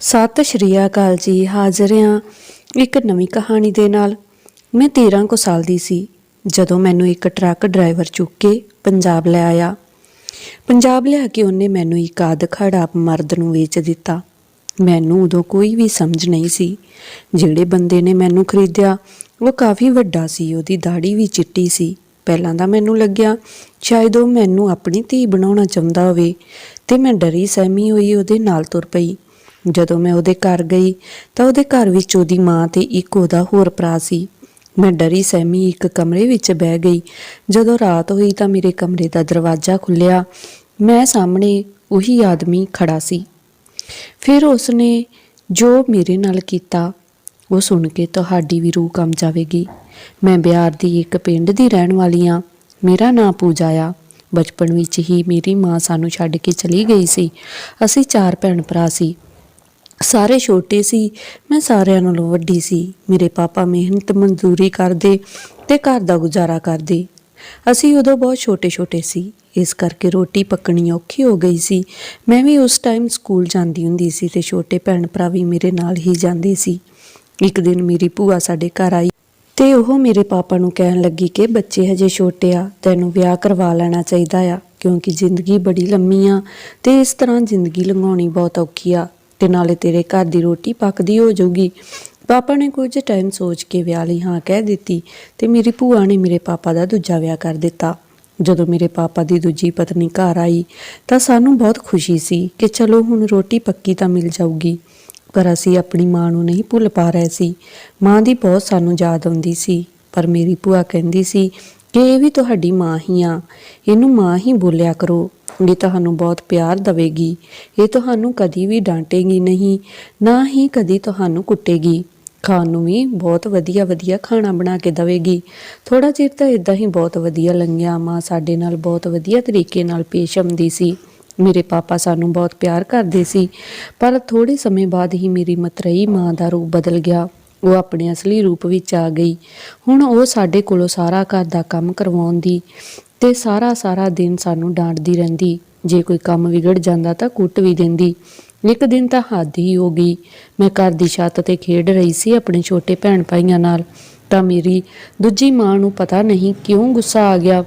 ਸਤਿ ਸ਼੍ਰੀ ਅਕਾਲ ਜੀ, ਹਾਜ਼ਰ ਹਾਂ ਇੱਕ ਨਵੀਂ ਕਹਾਣੀ ਦੇ ਨਾਲ। ਮੈਂ 13 ਕੁ ਸਾਲ ਦੀ ਸੀ, ਜਦੋਂ ਮੈਨੂੰ ਇੱਕ ਟਰੱਕ ਡਰਾਈਵਰ ਚੁੱਕ ਕੇ ਪੰਜਾਬ ਲੈ ਆਇਆ। ਪੰਜਾਬ ਲਿਆ ਕੇ ਉਹਨੇ ਮੈਨੂੰ ਇੱਕ ਆਦ ਖੜਾ ਮਰਦ ਨੂੰ ਵੇਚ ਦਿੱਤਾ। ਮੈਨੂੰ ਉਦੋਂ ਕੋਈ ਵੀ ਸਮਝ ਨਹੀਂ ਸੀ। ਜਿਹੜੇ ਬੰਦੇ ਨੇ ਮੈਨੂੰ ਖਰੀਦਿਆ, ਉਹ ਕਾਫੀ ਵੱਡਾ ਸੀ, ਉਹਦੀ ਦਾੜੀ ਵੀ ਚਿੱਟੀ ਸੀ। ਪਹਿਲਾਂ ਤਾਂ ਮੈਨੂੰ ਲੱਗਿਆ, ਸ਼ਾਇਦ ਉਹ ਮੈਨੂੰ ਆਪਣੀ ਧੀ ਬਣਾਉਣਾ ਚਾਹੁੰਦਾ ਹੋਵੇ, ਤੇ ਮੈਂ ਡਰੀ ਸਹਿਮੀ ਹੋਈ ਉਹਦੇ ਨਾਲ ਤੁਰ ਪਈ। ਜਦੋਂ ਮੈਂ ਉਹਦੇ ਘਰ ਗਈ ਤਾਂ ਉਹਦੇ ਘਰ ਵਿੱਚ ਉਹਦੀ ਮਾਂ ਤੇ ਇੱਕ ਉਹਦਾ ਹੋਰ ਭਰਾ ਸੀ। ਮੈਂ ਡਰੀ ਸਹਿਮੀ ਇੱਕ ਕਮਰੇ ਵਿੱਚ ਬਹਿ ਗਈ। ਜਦੋਂ ਰਾਤ ਹੋਈ ਤਾਂ ਮੇਰੇ ਕਮਰੇ ਦਾ ਦਰਵਾਜ਼ਾ ਖੁੱਲਿਆ ਮੈਂ ਸਾਹਮਣੇ ਉਹੀ ਆਦਮੀ ਖੜਾ ਸੀ। ਫਿਰ ਉਸਨੇ ਜੋ ਮੇਰੇ ਨਾਲ ਕੀਤਾ, ਉਹ ਸੁਣ ਕੇ ਤੁਹਾਡੀ ਵੀ ਰੂਹ ਕੰਬ ਜਾਵੇਗੀ। ਮੈਂ ਬਿਹਾਰ ਦੀ ਇੱਕ ਪਿੰਡ ਦੀ ਰਹਿਣ ਵਾਲੀ ਹਾਂ। ਮੇਰਾ ਨਾਂ ਪੂਜਾ ਆ। ਬਚਪਨ ਵਿੱਚ ਹੀ ਮੇਰੀ ਮਾਂ ਸਾਨੂੰ ਛੱਡ ਕੇ ਚਲੀ ਗਈ ਸੀ। ਅਸੀਂ ਚਾਰ ਭੈਣ ਭਰਾ ਸੀ। ਸਾਰੇ ਛੋਟੇ ਸੀ, ਮੈਂ ਸਾਰਿਆਂ ਨਾਲੋਂ ਵੱਡੀ ਸੀ। ਮੇਰੇ ਪਾਪਾ ਮਿਹਨਤ, ਮਜ਼ਦੂਰੀ ਕਰਦੇ ਤੇ ਘਰ ਦਾ ਗੁਜ਼ਾਰਾ ਕਰਦੇ। ਅਸੀਂ ਉਦੋਂ ਬਹੁਤ ਛੋਟੇ-ਛੋਟੇ ਸੀ। ਇਸ ਕਰਕੇ ਰੋਟੀ ਪੱਕਣੀ ਔਖੀ ਹੋ ਗਈ ਸੀ। ਮੈਂ ਵੀ ਉਸ ਟਾਈਮ ਸਕੂਲ ਜਾਂਦੀ ਹੁੰਦੀ ਸੀ ਤੇ ਛੋਟੇ ਭੈਣ ਭਰਾ ਵੀ ਮੇਰੇ ਨਾਲ ਹੀ ਜਾਂਦੇ ਸੀ। ਇੱਕ ਦਿਨ ਮੇਰੀ ਭੂਆ ਸਾਡੇ ਘਰ ਆਈ ਤੇ ਉਹ ਮੇਰੇ ਪਾਪਾ ਨੂੰ ਕਹਿਣ ਲੱਗੀ ਕਿ ਬੱਚੇ ਹਜੇ ਛੋਟੇ ਆ, ਤੈਨੂੰ ਵਿਆਹ ਕਰਵਾ ਲੈਣਾ ਚਾਹੀਦਾ ਆ, ਕਿਉਂਕਿ ਜ਼ਿੰਦਗੀ ਬੜੀ ਲੰਮੀ ਆ ਤੇ ਇਸ ਤਰ੍ਹਾਂ ਜ਼ਿੰਦਗੀ ਲੰਘਾਉਣੀ ਬਹੁਤ ਔਖੀ ਆ। ਤੇ ਨਾਲੇ ਤੇਰੇ ਘਰ ਦੀ ਰੋਟੀ ਪੱਕਦੀ ਹੋ ਜਾਊਗੀ। ਪਾਪਾ ਨੇ ਕੁਝ ਟਾਈਮ ਸੋਚ ਕੇ ਵਿਆਹ ਲਈ ਹਾਂ ਕਹਿ ਦਿੱਤੀ ਤੇ ਮੇਰੀ ਭੂਆ ਨੇ ਮੇਰੇ ਪਾਪਾ ਦਾ ਦੂਜਾ ਵਿਆਹ ਕਰ ਦਿੱਤਾ। ਜਦੋਂ ਮੇਰੇ ਪਾਪਾ ਦੀ ਦੂਜੀ ਪਤਨੀ ਘਰ ਆਈ ਤਾਂ ਸਾਨੂੰ ਬਹੁਤ ਖੁਸ਼ੀ ਸੀ ਕਿ ਚਲੋ ਹੁਣ ਰੋਟੀ ਪੱਕੀ ਤਾਂ ਮਿਲ ਜਾਊਗੀ, ਪਰ ਅਸੀਂ ਆਪਣੀ ਮਾਂ ਨੂੰ ਨਹੀਂ ਭੁੱਲ ਪਾ ਰਹੇ ਸੀ। ਮਾਂ ਦੀ ਬਹੁਤ ਸਾਨੂੰ ਯਾਦ ਆਉਂਦੀ ਸੀ, ਪਰ ਮੇਰੀ ਭੂਆ ਕਹਿੰਦੀ ਸੀ ਕਿ ਇਹ ਵੀ ਤੁਹਾਡੀ ਮਾਂ ਹੀ ਆ। ਇਹਨੂੰ ਮਾਂ ਹੀ ਬੋਲਿਆ ਕਰੋ। ਇਹ ਤੁਹਾਨੂੰ ਬਹੁਤ ਪਿਆਰ ਦਵੇਗੀ। ਇਹ ਤੁਹਾਨੂੰ ਕਦੀ ਵੀ ਡਾਂਟੇਗੀ ਨਹੀਂ, ਨਾ ਹੀ ਕਦੀ ਤੁਹਾਨੂੰ ਕੁੱਟੇਗੀ। ਖਾਣ ਨੂੰ ਵੀ ਬਹੁਤ ਵਧੀਆ ਵਧੀਆ ਖਾਣਾ ਬਣਾ ਕੇ ਦਵੇਗੀ। ਥੋੜਾ ਚਿਰ ਤਾਂ ਇਦਾਂ ਹੀ ਬਹੁਤ ਵਧੀਆ ਲੰਘਿਆ। ਮਾਂ ਸਾਡੇ ਨਾਲ ਬਹੁਤ ਵਧੀਆ ਤਰੀਕੇ ਨਾਲ ਪੇਸ਼ ਆਉਂਦੀ ਸੀ। ਮੇਰੇ ਪਾਪਾ ਸਾਨੂੰ ਬਹੁਤ ਪਿਆਰ ਕਰਦੇ ਸੀ। ਪਰ ਥੋੜੇ ਸਮੇਂ ਬਾਅਦ ਹੀ ਮੇਰੀ ਮਤਰੇਈ ਮਾਂ ਦਾ ਰੂਪ ਬਦਲ ਗਿਆ। ਉਹ ਆਪਣੇ ਅਸਲੀ ਰੂਪ ਵਿੱਚ ਆ ਗਈ। ਹੁਣ ਉਹ ਸਾਡੇ ਕੋਲੋਂ ਸਾਰਾ ਘਰ ਦਾ ਕੰਮ ਕਰਵਾਉਂਦੀ ਤੇ ਸਾਰਾ ਸਾਰਾ ਦਿਨ ਸਾਨੂੰ ਡਾਂਟਦੀ ਰਹਿੰਦੀ। ਜੇ ਕੋਈ ਕੰਮ ਵਿਗੜ ਜਾਂਦਾ ਤਾਂ ਕੁੱਟ ਵੀ ਦਿੰਦੀ। ਇੱਕ ਦਿਨ ਤਾਂ ਹੱਦ ਹੀ ਹੋ ਗਈ। ਮੈਂ ਘਰ ਦੀ ਛੱਤ ਤੇ ਖੇਡ ਰਹੀ ਸੀ ਆਪਣੇ ਛੋਟੇ ਭੈਣ ਭਾਈਆਂ ਨਾਲ। ਤਾਂ ਮੇਰੀ ਦੂਜੀ ਮਾਂ ਨੂੰ ਪਤਾ ਨਹੀਂ ਕਿਉਂ ਗੁੱਸਾ ਆ ਗਿਆ।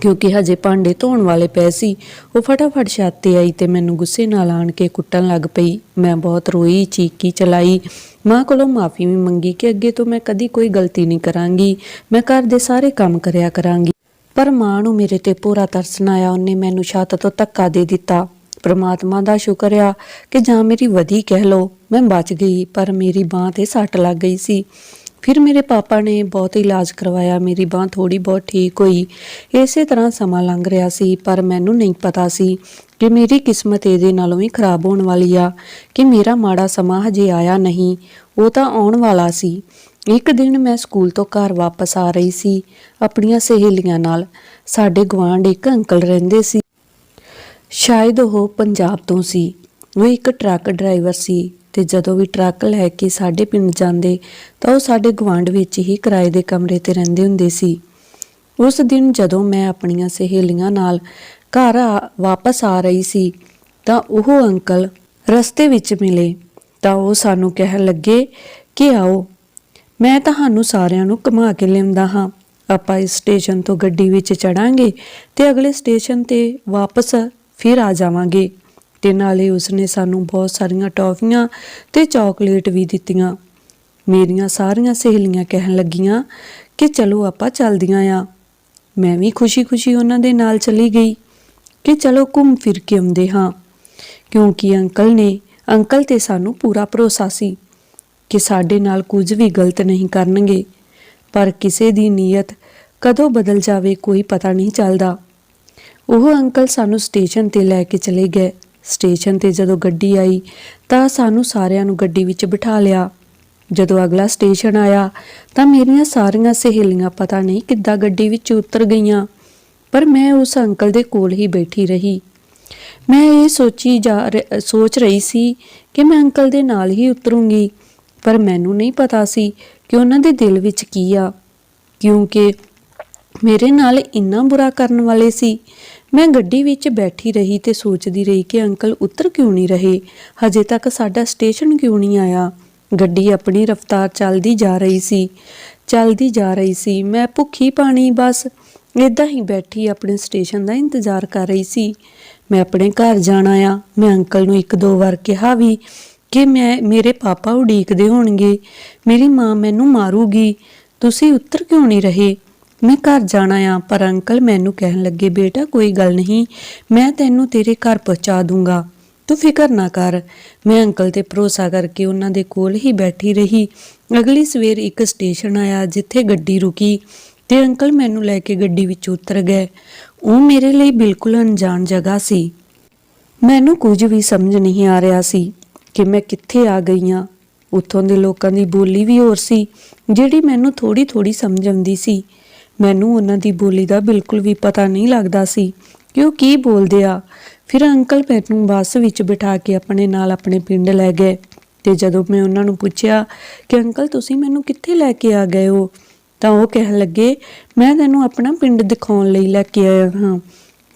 ਕਿਉਂਕਿ ਹਜੇ ਭਾਂਡੇ ਧੋਣ ਵਾਲੇ ਪਏ ਸੀ, ਉਹ ਫਟਾਫਟ ਛੱਤ ਤੇ ਆਈ ਤੇ ਮੈਨੂੰ ਗੁੱਸੇ ਨਾਲ ਆਣ ਕੇ ਕੁੱਟਣ ਲੱਗ ਪਈ। ਮੈਂ ਬਹੁਤ ਰੋਈ, ਚੀਕੀ ਚਲਾਈ। ਮਾਂ ਕੋਲੋਂ ਮਾਫੀ ਵੀ ਮੰਗੀ ਕਿ ਅੱਗੇ ਤੋਂ ਮੈਂ ਕਦੀ ਕੋਈ ਗਲਤੀ ਨਹੀਂ ਕਰਾਂਗੀ। ਮੈਂ ਘਰ ਦੇ ਸਾਰੇ ਕੰਮ ਕਰਿਆ ਕਰਾਂਗੀ। ਪਰ ਮਾਂ ਨੂੰ ਮੇਰੇ ਤੇ ਪੂਰਾ ਤਰਸ ਨਾ ਆਇਆ, ਉਹਨੇ ਮੈਨੂੰ ਛੱਤ ਤੋਂ ਧੱਕਾ ਦੇ ਦਿੱਤਾ। ਪ੍ਰਮਾਤਮਾ ਦਾ ਸ਼ੁਕਰ ਆ ਕਿ ਜਾਂ ਮੇਰੀ ਵਧੀ ਕਹਿ ਲੋ ਮੈਂ ਬਚ ਗਈ, ਪਰ ਮੇਰੀ ਬਾਹ ਤੇ ਸੱਟ ਲੱਗ ਗਈ ਸੀ। ਫਿਰ ਮੇਰੇ ਪਾਪਾ ਨੇ ਬਹੁਤ ਇਲਾਜ ਕਰਵਾਇਆ, ਮੇਰੀ ਬਾਹ ਥੋੜੀ ਬਹੁਤ ਠੀਕ ਹੋਈ। ਇਸੇ ਤਰ੍ਹਾਂ ਸਮਾਂ ਲੰਘ ਰਿਹਾ ਸੀ, ਪਰ ਮੈਨੂੰ ਨਹੀਂ ਪਤਾ ਸੀ ਕਿ ਮੇਰੀ ਕਿਸਮਤ ਇਹਦੇ ਨਾਲੋਂ ਵੀ ਖਰਾਬ ਹੋਣ ਵਾਲੀ ਆ, ਕਿ ਮੇਰਾ ਮਾੜਾ ਸਮਾਂ ਹਜੇ ਆਇਆ ਨਹੀਂ। ਉਹ ਤਾਂ ਆਉਣ ਵਾਲਾ ਸੀ। ਇੱਕ ਦਿਨ ਮੈਂ ਸਕੂਲ ਤੋਂ ਘਰ ਵਾਪਸ ਆ ਰਹੀ ਸੀ, ਆਪਣੀਆਂ ਸਹੇਲੀਆਂ ਨਾਲ। ਸਾਡੇ ਗਵਾਂਢ ਇੱਕ ਅੰਕਲ ਰਹਿੰਦੇ ਸੀ। ਸ਼ਾਇਦ ਉਹ ਪੰਜਾਬ ਤੋਂ ਸੀ। ਉਹ ਇੱਕ ਟਰੱਕ ਡਰਾਈਵਰ ਸੀ। ਤੇ ਜਦੋਂ ਵੀ ਟਰੱਕ ਲੈ ਕੇ ਸਾਡੇ ਪਿੰਡ ਜਾਂਦੇ, ਤਾਂ ਉਹ ਸਾਡੇ ਗਵਾਂਢ ਵਿੱਚ ਹੀ ਕਿਰਾਏ ਦੇ ਕਮਰੇ ਤੇ ਰਹਿੰਦੇ ਹੁੰਦੇ ਸੀ। ਉਸ ਦਿਨ ਜਦੋਂ ਮੈਂ ਆਪਣੀਆਂ ਸਹੇਲੀਆਂ ਨਾਲ ਘਰ ਆ- ਵਾਪਸ ਆ ਰਹੀ ਸੀ, ਤਾਂ ਉਹ ਅੰਕਲ ਰਸਤੇ ਵਿੱਚ ਮਿਲੇ। ਤਾਂ ਉਹ ਸਾਨੂੰ ਕਹਿਣ ਲੱਗੇ ਕਿ ਆਓ, ਮੈਂ ਤੁਹਾਨੂੰ ਸਾਰਿਆਂ ਨੂੰ ਘੁਮਾ ਕੇ ਲਿਆਉਂਦਾ ਹਾਂ। ਆਪਾਂ ਇਸ ਸਟੇਸ਼ਨ ਤੋਂ ਗੱਡੀ ਵਿੱਚ ਚੜਾਂਗੇ ਤੇ ਅਗਲੇ ਸਟੇਸ਼ਨ ਤੇ ਵਾਪਸ ਫਿਰ ਆ ਜਾਵਾਂਗੇ। ਤੇ ਨਾਲੇ ਉਸਨੇ ਸਾਨੂੰ ਬਹੁਤ ਸਾਰੀਆਂ ਟੌਫੀਆਂ ਤੇ ਚਾਕਲੇਟ ਵੀ ਦਿੱਤੀਆਂ। ਮੇਰੀਆਂ ਸਾਰੀਆਂ ਸਹੇਲੀਆਂ ਕਹਿਣ ਲੱਗੀਆਂ ਕਿ ਚਲੋ ਆਪਾਂ ਚੱਲਦੀਆਂ ਆ। ਮੈਂ ਵੀ ਖੁਸ਼ੀ-ਖੁਸ਼ੀ ਉਹਨਾਂ ਦੇ ਨਾਲ ਚਲੀ ਗਈ ਕਿ ਚਲੋ ਘੁੰਮ ਫਿਰ ਕੇ ਆਉਂਦੇ ਹਾਂ। ਕਿਉਂਕਿ ਅੰਕਲ ਨੇ, ਅੰਕਲ ਤੇ ਸਾਨੂੰ ਪੂਰਾ ਭਰੋਸਾ ਸੀ ਕਿ ਸਾਡੇ ਨਾਲ ਕੁਝ ਵੀ ਗਲਤ ਨਹੀਂ ਕਰਨਗੇ। ਪਰ ਕਿਸੇ ਦੀ ਨੀਅਤ ਕਦੋਂ ਬਦਲ ਜਾਵੇ ਕੋਈ ਪਤਾ ਨਹੀਂ ਚੱਲਦਾ। ਉਹ ਅੰਕਲ ਸਾਨੂੰ ਸਟੇਸ਼ਨ ਤੇ ਲੈ ਕੇ ਚਲੇ ਗਏ। ਸਟੇਸ਼ਨ ਤੇ ਜਦੋਂ ਗੱਡੀ ਆਈ ਤਾਂ ਸਾਨੂੰ ਸਾਰਿਆਂ ਨੂੰ ਗੱਡੀ ਵਿੱਚ ਬਿਠਾ ਲਿਆ। ਜਦੋਂ ਅਗਲਾ ਸਟੇਸ਼ਨ ਆਇਆ ਤਾਂ ਮੇਰੀਆਂ ਸਾਰੀਆਂ ਸਹੇਲੀਆਂ ਪਤਾ ਨਹੀਂ ਕਿੱਦਾਂ ਗੱਡੀ ਵਿੱਚ ਉਤਰ ਗਈਆਂ, ਪਰ ਮੈਂ ਉਸ ਅੰਕਲ ਦੇ ਕੋਲ ਹੀ ਬੈਠੀ ਰਹੀ। ਮੈਂ ਇਹ ਸੋਚੀ ਜਾ ਰ- ਸੋਚ ਰਹੀ ਸੀ ਕਿ ਮੈਂ ਅੰਕਲ ਦੇ ਨਾਲ ਹੀ ਉਤਰੂੰਗੀ, ਪਰ ਮੈਨੂੰ ਨਹੀਂ ਪਤਾ ਸੀ ਕਿ ਉਹਨਾਂ ਦੇ ਦਿਲ ਵਿੱਚ ਕੀ ਆ, ਕਿਉਂਕਿ ਮੇਰੇ ਨਾਲ ਇੰਨਾ ਬੁਰਾ ਕਰਨ ਵਾਲੇ ਸੀ ਮੈਂ ਗੱਡੀ ਵਿੱਚ ਬੈਠੀ ਰਹੀ ਤੇ ਸੋਚਦੀ ਰਹੀ ਕਿ ਅੰਕਲ ਉੱਤਰ ਕਿਉਂ ਨਹੀਂ ਰਹੇ। ਹਜੇ ਤੱਕ ਸਾਡਾ ਸਟੇਸ਼ਨ ਕਿਉਂ ਨਹੀਂ ਆਇਆ? ਗੱਡੀ ਆਪਣੀ ਰਫ਼ਤਾਰ ਚੱਲਦੀ ਜਾ ਰਹੀ ਸੀ। ਚੱਲਦੀ ਜਾ ਰਹੀ ਸੀ। ਮੈਂ ਭੁੱਖੀ ਪਾਣੀ ਬਸ ਇਦਾਂ ਹੀ ਬੈਠੀ ਆਪਣੇ ਸਟੇਸ਼ਨ ਦਾ ਇੰਤਜ਼ਾਰ ਕਰ ਰਹੀ ਸੀ। ਮੈਂ ਆਪਣੇ ਘਰ ਜਾਣਾ ਆ ਮੈਂ ਅੰਕਲ ਨੂੰ ਇੱਕ ਦੋ ਵਾਰ ਕਿਹਾ ਵੀ ਕਿ ਮੈਂ, ਮੇਰੇ ਪਾਪਾ ਉਡੀਕਦੇ ਹੋਣਗੇ। ਮੇਰੀ ਮਾਂ ਮੈਨੂੰ ਮਾਰੂਗੀ। ਤੁਸੀਂ ਉੱਤਰ ਕਿਉਂ ਨਹੀਂ ਰਹੇ? ਮੈਂ ਘਰ ਜਾਣਾ ਆ, ਪਰ ਅੰਕਲ ਮੈਨੂੰ ਕਹਿਣ ਲੱਗੇ, ਬੇਟਾ, ਕੋਈ ਗੱਲ ਨਹੀਂ, ਮੈਂ ਤੈਨੂੰ ਤੇਰੇ ਘਰ ਪਹੁੰਚਾ ਦੂੰਗਾ। ਤੂੰ ਫਿਕਰ ਨਾ ਕਰ। ਮੈਂ ਅੰਕਲ ਤੇ ਭਰੋਸਾ ਕਰਕੇ ਉਹਨਾਂ ਦੇ ਕੋਲ ਹੀ ਬੈਠੀ ਰਹੀ। ਅਗਲੀ ਸਵੇਰ ਇੱਕ ਸਟੇਸ਼ਨ ਆਇਆ, ਜਿੱਥੇ ਗੱਡੀ ਰੁਕੀ ਤੇ ਅੰਕਲ ਮੈਨੂੰ ਲੈ ਕੇ ਗੱਡੀ ਵਿੱਚ ਉਤਰ ਗਏ। ਉਹ ਮੇਰੇ ਲਈ ਬਿਲਕੁਲ ਅਣਜਾਣ ਜਗ੍ਹਾ ਸੀ। ਮੈਨੂੰ ਕੁਝ ਵੀ ਸਮਝ ਨਹੀਂ ਆ ਰਿਹਾ ਸੀ ਕਿ ਮੈਂ ਕਿੱਥੇ ਆ ਗਈ ਹਾਂ। ਉੱਥੋਂ ਦੇ ਲੋਕਾਂ ਦੀ ਬੋਲੀ ਵੀ ਹੋਰ ਸੀ, ਜਿਹੜੀ ਮੈਨੂੰ ਥੋੜੀ ਥੋੜੀ ਸਮਝ ਆਉਂਦੀ ਸੀ। ਮੈਨੂੰ ਉਹਨਾਂ ਦੀ ਬੋਲੀ ਦਾ ਬਿਲਕੁਲ ਵੀ ਪਤਾ ਨਹੀਂ ਲੱਗਦਾ ਸੀ ਕਿ ਉਹ ਕੀ ਬੋਲਦੇ ਆ। ਫਿਰ ਅੰਕਲ ਮੈਨੂੰ ਬੱਸ ਵਿੱਚ ਬਿਠਾ ਕੇ ਆਪਣੇ ਨਾਲ ਆਪਣੇ ਪਿੰਡ ਲੈ ਗਏ ਤੇ ਜਦੋਂ ਮੈਂ ਉਹਨਾਂ ਨੂੰ ਪੁੱਛਿਆ ਕਿ ਅੰਕਲ, ਤੁਸੀਂ ਮੈਨੂੰ ਕਿੱਥੇ ਲੈ ਕੇ ਆ ਗਏ ਹੋ? ਤਾਂ ਉਹ ਕਹਿਣ ਲੱਗੇ, ਮੈਂ ਤੈਨੂੰ ਆਪਣਾ ਪਿੰਡ ਦਿਖਾਉਣ ਲਈ ਲੈ ਕੇ ਆਇਆ ਹਾਂ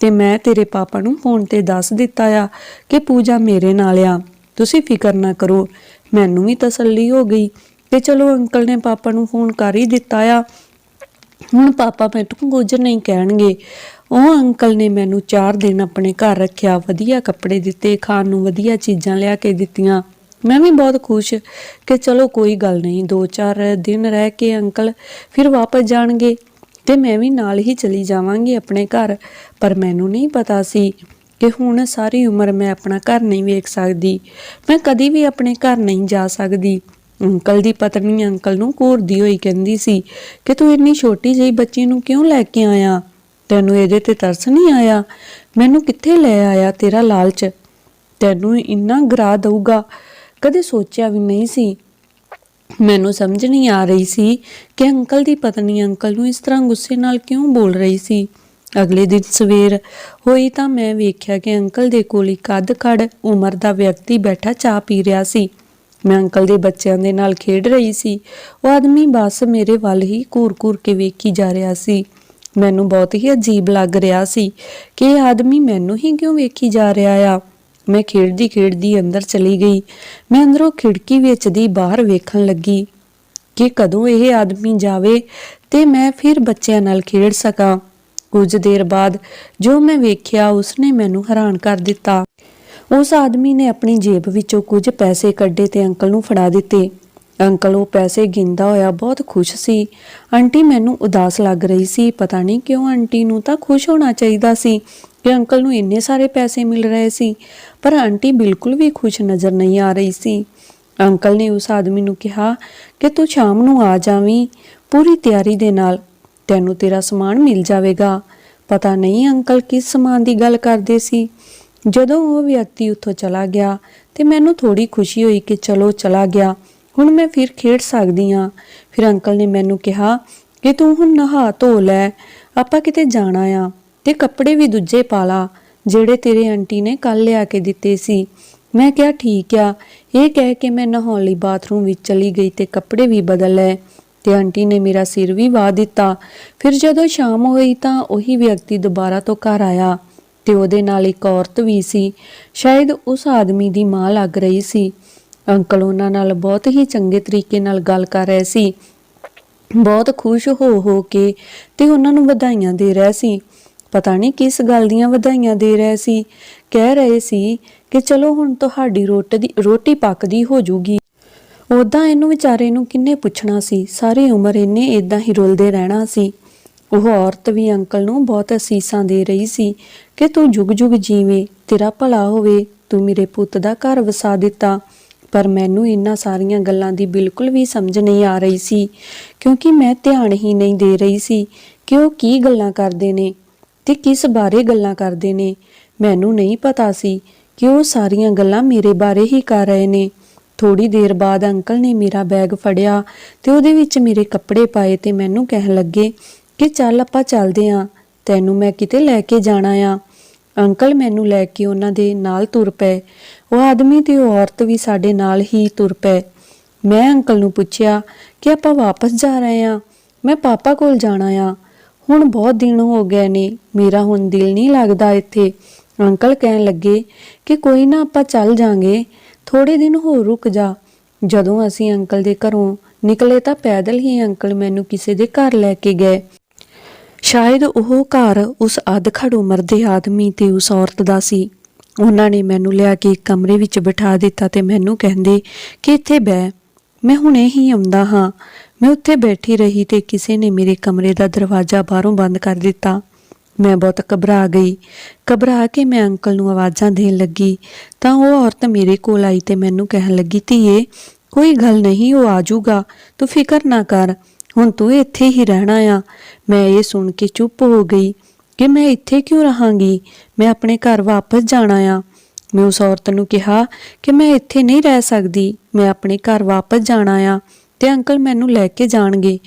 ਤੇ ਮੈਂ ਤੇਰੇ ਪਾਪਾ ਨੂੰ ਫੋਨ ਤੇ ਦੱਸ ਦਿੱਤਾ ਆ ਕਿ ਪੂਜਾ ਮੇਰੇ ਨਾਲ ਆ। ਤੁਸੀਂ ਫਿਕਰ ਨਾ ਕਰੋ, ਮੈਨੂੰ ਵੀ ਤਸੱਲੀ ਹੋ ਗਈ ਤੇ ਚਲੋ ਅੰਕਲ ਨੇ ਪਾਪਾ ਨੂੰ ਫੋਨ ਕਰ ਹੀ ਦਿੱਤਾ ਆ। ਹੁਣ ਪਾਪਾ ਮੈਨੂੰ ਕੁਝ ਨਹੀਂ ਕਹਿਣਗੇ। ਉਹ ਅੰਕਲ ਨੇ ਮੈਨੂੰ 4 ਦਿਨ ਆਪਣੇ ਘਰ ਰੱਖਿਆ, ਵਧੀਆ ਕੱਪੜੇ ਦਿੱਤੇ, ਖਾਣ ਨੂੰ ਵਧੀਆ ਚੀਜ਼ਾਂ ਲਿਆ ਕੇ ਦਿੱਤੀਆਂ। ਮੈਂ ਵੀ ਬਹੁਤ ਖੁਸ਼ ਕਿ ਚਲੋ ਕੋਈ ਗੱਲ ਨਹੀਂ 2-4 ਦਿਨ ਰਹਿ ਕੇ ਅੰਕਲ ਫਿਰ ਵਾਪਸ ਜਾਣਗੇ ਤੇ ਮੈਂ ਵੀ ਨਾਲ ਹੀ ਚਲੀ ਜਾਵਾਂਗੀ ਆਪਣੇ ਘਰ। ਪਰ ਮੈਨੂੰ ਨਹੀਂ ਪਤਾ ਸੀ ਕਿ ਹੁਣ ਸਾਰੀ ਉਮਰ ਮੈਂ ਆਪਣਾ ਘਰ ਨਹੀਂ ਵੇਖ ਸਕਦੀ। ਮੈਂ ਕਦੀ ਵੀ ਆਪਣੇ ਘਰ ਨਹੀਂ ਜਾ ਸਕਦੀ। ਅੰਕਲ ਦੀ ਪਤਨੀ ਅੰਕਲ ਨੂੰ ਘੂਰਦੀ ਹੋਈ ਕਹਿੰਦੀ ਸੀ ਕਿ ਤੂੰ ਇੰਨੀ ਛੋਟੀ ਜਿਹੀ ਬੱਚੀ ਨੂੰ ਕਿਉਂ ਲੈ ਕੇ ਆਇਆ? ਤੈਨੂੰ ਇਹਦੇ ਤੇ ਤਰਸ ਨਹੀਂ ਆਇਆ? ਮੈਨੂੰ ਕਿੱਥੇ ਲੈ ਆਇਆ ਤੇਰਾ ਲਾਲਚ? ਤੈਨੂੰ ਇੰਨਾ ਗਰਾ ਦਊਗਾ? ਕਦੇ ਸੋਚਿਆ ਵੀ ਨਹੀਂ ਸੀ। ਮੈਨੂੰ ਸਮਝ ਨਹੀਂ ਆ ਰਹੀ ਸੀ ਕਿ ਅੰਕਲ ਦੀ ਪਤਨੀ ਅੰਕਲ ਨੂੰ ਇਸ ਤਰ੍ਹਾਂ ਗੁੱਸੇ ਨਾਲ ਕਿਉਂ ਬੋਲ ਰਹੀ ਸੀ। ਅਗਲੇ ਦਿਨ ਸਵੇਰ ਹੋਈ ਤਾਂ ਮੈਂ ਵੇਖਿਆ ਕਿ ਅੰਕਲ ਦੇ ਕੋਲ ਇੱਕ ਅੱਧ ਖੜ ਉਮਰ ਦਾ ਵਿਅਕਤੀ ਬੈਠਾ ਚਾਹ ਪੀ ਰਿਹਾ ਸੀ। ਮੈਂ ਅੰਕਲ ਦੇ ਬੱਚਿਆਂ ਦੇ ਨਾਲ ਖੇਡ ਰਹੀ ਸੀ। ਉਹ ਆਦਮੀ ਬਸ ਮੇਰੇ ਵੱਲ ਹੀ ਘੂਰ-ਘੂਰ ਕੇ ਵੇਖੀ ਜਾ ਰਿਹਾ ਸੀ। ਮੈਨੂੰ ਬਹੁਤ ਹੀ ਅਜੀਬ ਲੱਗ ਰਿਹਾ ਸੀ ਕਿ ਇਹ ਆਦਮੀ ਮੈਨੂੰ ਹੀ ਕਿਉਂ ਵੇਖੀ ਜਾ ਰਿਹਾ ਆ। ਮੈਂ ਖੇਡਦੀ ਖੇਡਦੀ ਅੰਦਰ ਚਲੀ ਗਈ। ਮੈਂ ਅੰਦਰੋਂ ਖਿੜਕੀ ਵਿੱਚ ਦੀ ਬਾਹਰ ਵੇਖਣ ਲੱਗੀ ਕਿ ਕਦੋਂ ਇਹ ਆਦਮੀ ਜਾਵੇ ਤੇ ਮੈਂ ਫਿਰ ਬੱਚਿਆਂ ਨਾਲ ਖੇਡ ਸਕਾਂ। ਕੁਝ ਦੇਰ ਬਾਅਦ ਜੋ ਮੈਂ ਵੇਖਿਆ, ਉਸਨੇ ਮੈਨੂੰ ਹੈਰਾਨ ਕਰ ਦਿੱਤਾ। ਉਸ ਆਦਮੀ ਨੇ ਆਪਣੀ ਜੇਬ ਵਿੱਚੋਂ ਕੁਝ ਪੈਸੇ ਕੱਢੇ ਤੇ ਅੰਕਲ ਨੂੰ ਫੜਾ ਦਿੱਤੇ। ਅੰਕਲ ਉਹ ਪੈਸੇ ਗਿਣਦਾ ਹੋਇਆ ਬਹੁਤ ਖੁਸ਼ ਸੀ। ਆਂਟੀ ਮੈਨੂੰ ਉਦਾਸ ਲੱਗ ਰਹੀ ਸੀ। ਪਤਾ ਨਹੀਂ ਕਿਉਂ ਆਂਟੀ ਨੂੰ ਤਾਂ ਖੁਸ਼ ਹੋਣਾ ਚਾਹੀਦਾ ਸੀ ਕਿ ਅੰਕਲ ਨੂੰ ਇੰਨੇ ਸਾਰੇ ਪੈਸੇ ਮਿਲ ਰਹੇ ਸੀ। ਪਰ ਆਂਟੀ ਬਿਲਕੁਲ ਵੀ ਖੁਸ਼ ਨਜ਼ਰ ਨਹੀਂ ਆ ਰਹੀ ਸੀ। ਅੰਕਲ ਨੇ ਉਸ ਆਦਮੀ ਨੂੰ ਕਿਹਾ ਕਿ ਤੂੰ ਸ਼ਾਮ ਨੂੰ ਆ ਜਾਵੀਂ, ਪੂਰੀ ਤਿਆਰੀ ਦੇ ਨਾਲ। ਤੈਨੂੰ ਤੇਰਾ ਸਮਾਨ ਮਿਲ ਜਾਵੇਗਾ। ਪਤਾ ਨਹੀਂ ਅੰਕਲ ਕਿਸ ਸਮਾਨ ਦੀ ਗੱਲ ਕਰਦੇ ਸੀ। ਜਦੋਂ ਉਹ ਵਿਅਕਤੀ ਉੱਥੋਂ ਚਲਾ ਗਿਆ ਤੇ ਮੈਨੂੰ ਥੋੜੀ ਖੁਸ਼ੀ ਹੋਈ ਕਿ ਚਲੋ ਚਲਾ ਗਿਆ, ਹੁਣ ਮੈਂ ਫਿਰ ਖੇਡ ਸਕਦੀ ਹਾਂ। ਫਿਰ ਅੰਕਲ ਨੇ ਮੈਨੂੰ ਕਿਹਾ ਕਿ ਤੂੰ ਹੁਣ ਨਹਾ ਧੋ ਲੈ, ਆਪਾਂ ਕਿਤੇ ਜਾਣਾ ਆ ਤੇ ਕੱਪੜੇ ਵੀ ਦੂਜੇ ਪਾ ਲਾ, ਜਿਹੜੇ ਤੇਰੇ ਆਂਟੀ ਨੇ ਕੱਲ ਲਿਆ ਕੇ ਦਿੱਤੇ ਸੀ। ਮੈਂ ਕਿਹਾ ਠੀਕ ਆ, ਇਹ ਕਹਿ ਕੇ ਮੈਂ ਨਹਾਉਣ ਲਈ ਬਾਥਰੂਮ ਵਿੱਚ ਚਲੀ ਗਈ ਤੇ ਕੱਪੜੇ ਵੀ ਬਦਲ ਲਏ ਤੇ ਆਂਟੀ ਨੇ ਮੇਰਾ ਸਿਰ ਵੀ ਵਾਹ ਦਿੱਤਾ। ਫਿਰ ਜਦੋਂ ਸ਼ਾਮ ਹੋਈ ਤਾਂ ਉਹੀ ਵਿਅਕਤੀ ਦੁਬਾਰਾ ਤੋਂ ਘਰ ਆਇਆ। ਤੇ ਉਹਦੇ ਨਾਲ ਇੱਕ ਔਰਤ ਵੀ ਸੀ। ਸ਼ਾਇਦ ਉਸ ਆਦਮੀ ਦੀ ਮਾਂ ਲੱਗ ਰਹੀ ਸੀ। ਅੰਕਲ ਉਹਨਾਂ ਨਾਲ ਬਹੁਤ ਹੀ ਚੰਗੇ ਤਰੀਕੇ ਨਾਲ ਗੱਲ ਕਰ ਰਹੇ ਸੀ। ਬਹੁਤ ਖੁਸ਼ ਹੋ ਹੋ ਕੇ ਤੇ ਉਹਨਾਂ ਨੂੰ ਵਧਾਈਆਂ ਦੇ ਰਹੇ ਸੀ। ਪਤਾ ਨਹੀਂ ਕਿਸ ਗੱਲ ਦੀਆਂ ਵਧਾਈਆਂ ਦੇ ਰਹੇ ਸੀ। ਕਹਿ ਰਹੇ ਸੀ ਕਿ ਚਲੋ ਹੁਣ ਤੁਹਾਡੀ ਰੋਟੀ ਦੀ, ਰੋਟੀ ਪੱਕਦੀ ਹੋ ਜੂਗੀ। ਉਦਾਂ ਇਹਨੂੰ ਵਿਚਾਰੇ ਨੂੰ ਕਿੰਨੇ ਪੁੱਛਣਾ ਸੀ। ਸਾਰੀ ਉਮਰ ਇਹਨੇ ਇਦਾਂ ਹੀ ਰੁਲਦੇ ਰਹਿਣਾ ਸੀ। ਉਹ ਔਰਤ ਵੀ ਅੰਕਲ ਨੂੰ ਬਹੁਤ ਅਸੀਸਾਂ ਦੇ ਰਹੀ ਸੀ। ਕਿ ਤੂੰ ਜੁਗ ਜੁਗ ਜੀਵੇਂ, ਤੇਰਾ ਭਲਾ ਹੋਵੇ, ਤੂੰ ਮੇਰੇ ਪੁੱਤ ਦਾ ਘਰ ਵਸਾ ਦਿੱਤਾ। ਪਰ ਮੈਨੂੰ ਇਹਨਾਂ ਸਾਰੀਆਂ ਗੱਲਾਂ ਦੀ ਬਿਲਕੁਲ ਵੀ ਸਮਝ ਨਹੀਂ ਆ ਰਹੀ ਸੀ, ਕਿਉਂਕਿ ਮੈਂ ਧਿਆਨ ਹੀ ਨਹੀਂ ਦੇ ਰਹੀ ਸੀ ਕਿ ਉਹ ਕੀ ਗੱਲਾਂ ਕਰਦੇ ਨੇ ਤੇ ਕਿਸ ਬਾਰੇ ਗੱਲਾਂ ਕਰਦੇ ਨੇ। ਮੈਨੂੰ ਨਹੀਂ ਪਤਾ ਸੀ ਕਿ ਉਹ ਸਾਰੀਆਂ ਗੱਲਾਂ ਮੇਰੇ ਬਾਰੇ ਹੀ ਕਰ ਰਹੇ ਨੇ। ਥੋੜੀ ਦੇਰ ਬਾਅਦ ਅੰਕਲ ਨੇ ਮੇਰਾ ਬੈਗ ਫੜਿਆ ਤੇ ਉਹਦੇ ਵਿੱਚ ਮੇਰੇ ਕੱਪੜੇ ਪਾਏ ਤੇ ਮੈਨੂੰ ਕਹਿਣ ਲੱਗੇ ਕਿ ਚੱਲ ਆਪਾਂ ਚੱਲਦੇ ਆਂ, ਤੈਨੂੰ ਮੈਂ ਕਿਤੇ ਲੈ ਕੇ ਜਾਣਾ ਆ। ਅੰਕਲ ਮੈਨੂੰ ਲੈ ਕੇ ਉਹਨਾਂ ਦੇ ਨਾਲ ਤੁਰ ਪਏ। ਉਹ ਆਦਮੀ ਤੇ ਉਹ ਔਰਤ ਵੀ ਸਾਡੇ ਨਾਲ ਹੀ ਤੁਰ ਪਏ। ਮੈਂ ਅੰਕਲ ਨੂੰ ਪੁੱਛਿਆ, ਕਿ ਆਪਾਂ ਵਾਪਸ ਜਾ ਰਹੇ ਆਂ ਮੈਂ ਪਾਪਾ ਕੋਲ ਜਾਣਾ ਆ। ਹੁਣ ਬਹੁਤ ਦਿਨ ਹੋ ਗਏ ਨੇ, ਮੇਰਾ ਹੁਣ ਦਿਲ ਨਹੀਂ ਲੱਗਦਾ ਇੱਥੇ। ਅੰਕਲ ਕਹਿਣ ਲੱਗੇ ਕਿ ਕੋਈ ਨਾ ਆਪਾਂ ਚੱਲ ਜਾਾਂਗੇ ਥੋੜੇ ਦਿਨ ਹੋਰ ਰੁਕ ਜਾ। ਜਦੋਂ ਅਸੀਂ ਅੰਕਲ ਦੇ ਘਰੋਂ ਨਿਕਲੇ ਤਾਂ ਪੈਦਲ ਹੀ ਅੰਕਲ ਮੈਨੂੰ ਕਿਸੇ ਦੇ ਘਰ ਲੈ ਕੇ ਗਏ। ਸ਼ਾਇਦ ਉਹ ਘਰ ਉਸ ਅਧਖੜ ਉਮਰ ਦੇ ਆਦਮੀ ਤੇ ਉਸ ਔਰਤ ਦਾ ਸੀ। ਉਹਨਾਂ ਨੇ ਮੈਨੂੰ ਲਿਆ ਕੇ ਇੱਕ ਕਮਰੇ ਵਿੱਚ ਬਿਠਾ ਦਿੱਤਾ ਤੇ ਮੈਨੂੰ ਕਹਿੰਦੇ ਕਿ ਇੱਥੇ ਬਹਿ? ਮੈਂ ਹੁਣੇ ਹੀ ਆਉਂਦਾ ਹਾਂ। ਮੈਂ ਉੱਥੇ ਬੈਠੀ ਰਹੀ ਤੇ ਕਿਸੇ ਨੇ ਮੇਰੇ ਕਮਰੇ ਦਾ ਦਰਵਾਜ਼ਾ ਬਾਹਰੋਂ ਬੰਦ ਕਰ ਦਿੱਤਾ। ਮੈਂ ਬਹੁਤ ਘਬਰਾ ਗਈ। ਘਬਰਾ ਕੇ ਮੈਂ ਅੰਕਲ ਨੂੰ ਆਵਾਜ਼ਾਂ ਦੇਣ ਲੱਗੀ। ਤਾਂ ਉਹ ਔਰਤ ਮੇਰੇ ਕੋਲ ਆਈ ਤੇ ਮੈਨੂੰ ਕਹਿਣ ਲੱਗੀ, ਧੀਏ, ਕੋਈ ਗੱਲ ਨਹੀਂ, ਉਹ ਆਜੂਗਾ ਤੂੰ ਫਿਕਰ ਨਾ ਕਰ। ਹੁਣ ਤੂੰ ਇੱਥੇ ਹੀ ਰਹਿਣਾ ਆ। ਮੈਂ ਇਹ ਸੁਣ ਕੇ ਚੁੱਪ ਹੋ ਗਈ ਕਿ ਮੈਂ ਇੱਥੇ ਕਿਉਂ ਰਹਾਂਗੀ? ਮੈਂ ਆਪਣੇ ਘਰ ਵਾਪਸ ਜਾਣਾ ਆ। ਮੈਂ ਉਸ ਔਰਤ ਨੂੰ ਕਿਹਾ ਕਿ ਮੈਂ ਇੱਥੇ ਨਹੀਂ ਰਹਿ ਸਕਦੀ। ਮੈਂ ਆਪਣੇ ਘਰ ਵਾਪਸ ਜਾਣਾ ਆ ਤੇ ਅੰਕਲ ਮੈਨੂੰ ਲੈ ਕੇ ਜਾਣਗੇ।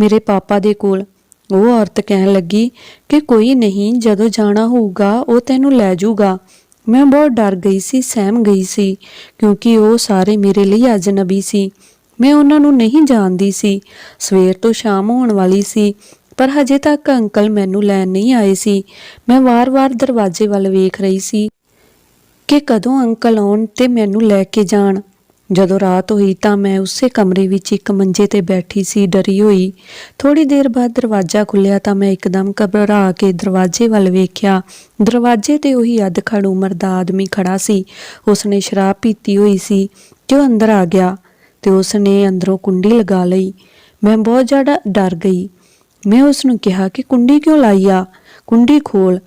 ਮੇਰੇ ਪਾਪਾ ਦੇ ਕੋਲ ਉਹ ਔਰਤ ਕਹਿਣ ਲੱਗੀ ਕਿ ਕੋਈ ਨਹੀਂ, ਜਦੋਂ ਜਾਣਾ ਹੋਊਗਾ ਉਹ ਤੈਨੂੰ ਲੈ ਜਾਊਗਾ ਮੈਂ ਬਹੁਤ ਡਰ ਗਈ ਸੀ, ਸਹਿਮ ਗਈ ਸੀ ਕਿਉਂਕਿ ਉਹ ਸਾਰੇ ਮੇਰੇ ਲਈ ਅਜਨਬੀ ਸੀ। ਮੈਂ ਉਹਨਾਂ ਨੂੰ ਨਹੀਂ ਜਾਣਦੀ ਸੀ। ਸਵੇਰ ਤੋਂ ਸ਼ਾਮ ਹੋਣ ਵਾਲੀ ਸੀ, ਪਰ ਹਜੇ ਤੱਕ ਅੰਕਲ ਮੈਨੂੰ ਲੈਣ ਨਹੀਂ ਆਏ ਸੀ। ਮੈਂ ਵਾਰ-ਵਾਰ ਦਰਵਾਜ਼ੇ ਵੱਲ ਵੇਖ ਰਹੀ ਸੀ ਕਿ ਕਦੋਂ ਅੰਕਲ ਆਉਣ ਤੇ ਮੈਨੂੰ ਲੈ ਕੇ ਜਾਣ। ਜਦੋਂ ਰਾਤ ਹੋਈ ਤਾਂ ਮੈਂ ਉਸੇ ਕਮਰੇ ਵਿੱਚ ਇੱਕ ਮੰਜੇ ਤੇ ਬੈਠੀ ਸੀ, ਡਰੀ ਹੋਈ। ਥੋੜੀ ਦੇਰ ਬਾਅਦ ਦਰਵਾਜ਼ਾ ਖੁੱਲਿਆ ਤਾਂ ਮੈਂ ਇੱਕਦਮ ਘਬਰਾ ਕੇ ਦਰਵਾਜ਼ੇ ਵੱਲ ਵੇਖਿਆ। ਦਰਵਾਜ਼ੇ ਤੇ ਉਹੀ ਅਧਖੜ ਉਮਰ ਦਾ ਆਦਮੀ ਖੜਾ ਸੀ। ਉਸਨੇ ਸ਼ਰਾਬ ਪੀਤੀ ਹੋਈ ਸੀ ਤੇ ਉਹ ਅੰਦਰ ਆ ਗਿਆ। ਤੇ ਉਸਨੇ ਅੰਦਰੋਂ ਕੁੰਡੀ ਲਗਾ ਲਈ। ਮੈਂ ਬਹੁਤ ਜ਼ਿਆਦਾ ਡਰ ਗਈ। ਮੈਂ ਉਸ ਨੂੰ ਕਿਹਾ ਕਿ ਕੁੰਡੀ ਕਿਉਂ ਲਾਈ ਆ? ਕੁੰਡੀ ਖੋਲ।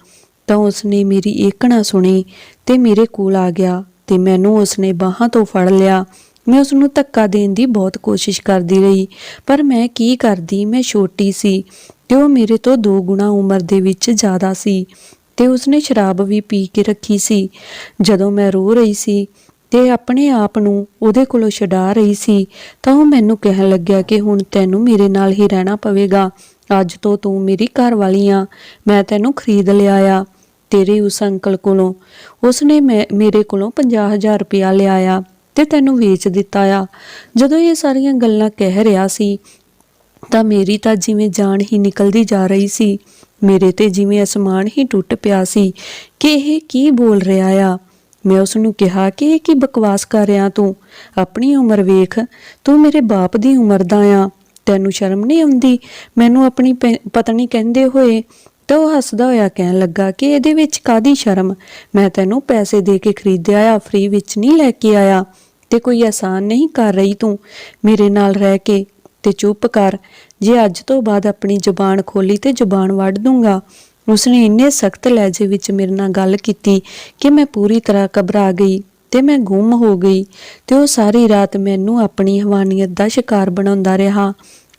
ਤਾਂ ਉਸਨੇ ਮੇਰੀ ਏਕਣਾ ਸੁਣੀ ਤੇ ਮੇਰੇ ਕੋਲ ਆ ਗਿਆ ਤੇ ਮੈਨੂੰ ਉਸਨੇ ਬਾਹਾਂ ਤੋਂ ਫੜ ਲਿਆ। ਮੈਂ ਉਸ ਨੂੰ ਧੱਕਾ ਦੇਣ ਦੀ ਬਹੁਤ ਕੋਸ਼ਿਸ਼ ਕਰਦੀ ਰਹੀ, ਪਰ ਮੈਂ ਕੀ ਕਰਦੀ? ਮੈਂ ਛੋਟੀ ਸੀ ਤੇ ਉਹ ਮੇਰੇ ਤੋਂ ਦੋ ਗੁਣਾ ਉਮਰ ਦੇ ਵਿੱਚ ਜ਼ਿਆਦਾ ਸੀ ਤੇ ਉਸਨੇ ਸ਼ਰਾਬ ਵੀ ਪੀ ਕੇ ਰੱਖੀ ਸੀ। ਜਦੋਂ ਮੈਂ ਰੋ ਰਹੀ ਸੀ ਤੇ ਆਪਣੇ ਆਪ ਨੂੰ ਉਹਦੇ ਕੋਲੋਂ ਛਡਾ ਰਹੀ ਸੀ, ਤਾਂ ਉਹ ਮੈਨੂੰ ਕਹਿਣ ਲੱਗਿਆ ਕਿ ਹੁਣ ਤੈਨੂੰ ਮੇਰੇ ਨਾਲ ਹੀ ਰਹਿਣਾ ਪਵੇਗਾ। ਅੱਜ ਤੋਂ ਤੂੰ ਮੇਰੀ ਘਰ ਵਾਲੀ ਆ, ਮੈਂ ਤੈਨੂੰ ਖਰੀਦ ਲਿਆ ਆ ਤੇਰੇ ਉਸ ਅੰਕਲ ਕੋਲੋਂ। ਉਸਨੇ ਮੈਂ, ਮੇਰੇ ਕੋਲੋਂ 50000 ਰੁਪਇਆ ਲਿਆਇਆ ਤੇ ਤੈਨੂੰ ਵੇਚ ਦਿੱਤਾ ਆ। ਜਦੋਂ ਇਹ ਸਾਰੀਆਂ ਗੱਲਾਂ ਕਹਿ ਰਿਹਾ ਸੀ, ਤਾਂ ਮੇਰੀ ਤਾਂ ਜਿਵੇਂ ਜਾਨ ਹੀ ਨਿਕਲਦੀ ਜਾ ਰਹੀ ਸੀ, ਮੇਰੇ ਤੇ ਜਿਵੇਂ ਅਸਮਾਨ ਹੀ ਟੁੱਟ ਪਿਆ ਸੀ ਕਿ ਇਹ ਕੀ ਬੋਲ ਰਿਹਾ ਆ। ਮੈਂ ਉਸ ਨੂੰ ਕਿਹਾ ਕਿ ਇਹ ਕੀ ਬਕਵਾਸ ਕਰ ਰਿਹਾ ਤੂੰ? ਆਪਣੀ ਉਮਰ ਵੇਖ, ਤੂੰ ਮੇਰੇ ਬਾਪ ਦੀ ਉਮਰ ਦਾ ਆ। ਤੈਨੂੰ ਸ਼ਰਮ ਨਹੀਂ ਆਉਂਦੀ? ਮੈਨੂੰ ਆਪਣੀ ਪਤਨੀ ਕਹਿੰਦੇ ਹੋਏ ਤਾਂ ਉਹ ਹੱਸਦਾ ਹੋਇਆ ਕਹਿਣ ਲੱਗਾ ਕਿ ਇਹਦੇ ਵਿੱਚ ਕਾਦੀ ਸ਼ਰਮ? ਮੈਂ ਤੈਨੂੰ ਪੈਸੇ ਦੇ ਕੇ ਖਰੀਦਿਆ ਆ, ਫ੍ਰੀ ਵਿੱਚ ਨਹੀਂ ਲੈ ਕੇ ਆਇਆ। ਤੇ ਕੋਈ ਆਸਾਨ ਨਹੀਂ ਕਰ ਰਹੀ ਤੂੰ? ਮੇਰੇ ਨਾਲ ਰਹਿ ਕੇ ਤੇ ਚੁੱਪ ਕਰ। ਜੇ ਅੱਜ ਤੋਂ ਬਾਅਦ ਆਪਣੀ ਜ਼ੁਬਾਨ ਖੋਲੀ ਤੇ ਜ਼ੁਬਾਨ ਵੱਢ ਦੂੰਗਾ। ਉਸਨੇ ਇੰਨੇ ਸਖਤ ਲਹਿਜੇ ਵਿੱਚ ਮੇਰੇ ਨਾਲ ਗੱਲ ਕੀਤੀ ਕਿ ਮੈਂ ਪੂਰੀ ਤਰ੍ਹਾਂ ਘਬਰਾ ਗਈ ਤੇ ਮੈਂ ਗੁੰਮ ਹੋ ਗਈ ਤੇ ਉਹ ਸਾਰੀ ਰਾਤ ਮੈਨੂੰ ਆਪਣੀ ਹਵਾਨੀਅਤ ਦਾ ਸ਼ਿਕਾਰ ਬਣਾਉਂਦਾ ਰਿਹਾ।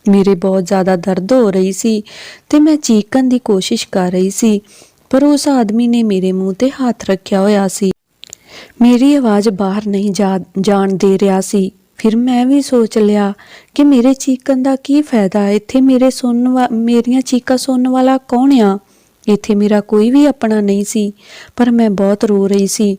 ਮੇਰੇ ਬਹੁਤ ਜ਼ਿਆਦਾ ਦਰਦ ਹੋ ਰਹੀ ਸੀ ਤੇ ਮੈਂ ਚੀਕਣ ਦੀ ਕੋਸ਼ਿਸ਼ ਕਰ ਰਹੀ ਸੀ, ਪਰ ਉਸ ਆਦਮੀ ਨੇ ਮੇਰੇ ਮੂੰਹ ਤੇ ਹੱਥ ਰੱਖਿਆ ਹੋਇਆ ਸੀ। ਮੇਰੀ ਆਵਾਜ਼ ਬਾਹਰ ਨਹੀਂ ਜਾ, ਜਾਣ ਦੇ ਰਿਹਾ ਸੀ। ਫਿਰ ਮੈਂ ਵੀ ਸੋਚ ਲਿਆ ਕਿ ਮੇਰੇ ਚੀਕਣ ਦਾ ਕੀ ਫਾਇਦਾ, ਇੱਥੇ ਮੇਰੇ ਸੁਣਨ ਵਾ- ਮੇਰੀਆਂ ਚੀਕਾਂ ਸੁਣਨ ਵਾਲਾ ਕੌਣ ਆ? ਇੱਥੇ ਮੇਰਾ ਕੋਈ ਵੀ ਆਪਣਾ ਨਹੀਂ ਸੀ, ਪਰ ਮੈਂ ਬਹੁਤ ਰੋ ਰਹੀ ਸੀ।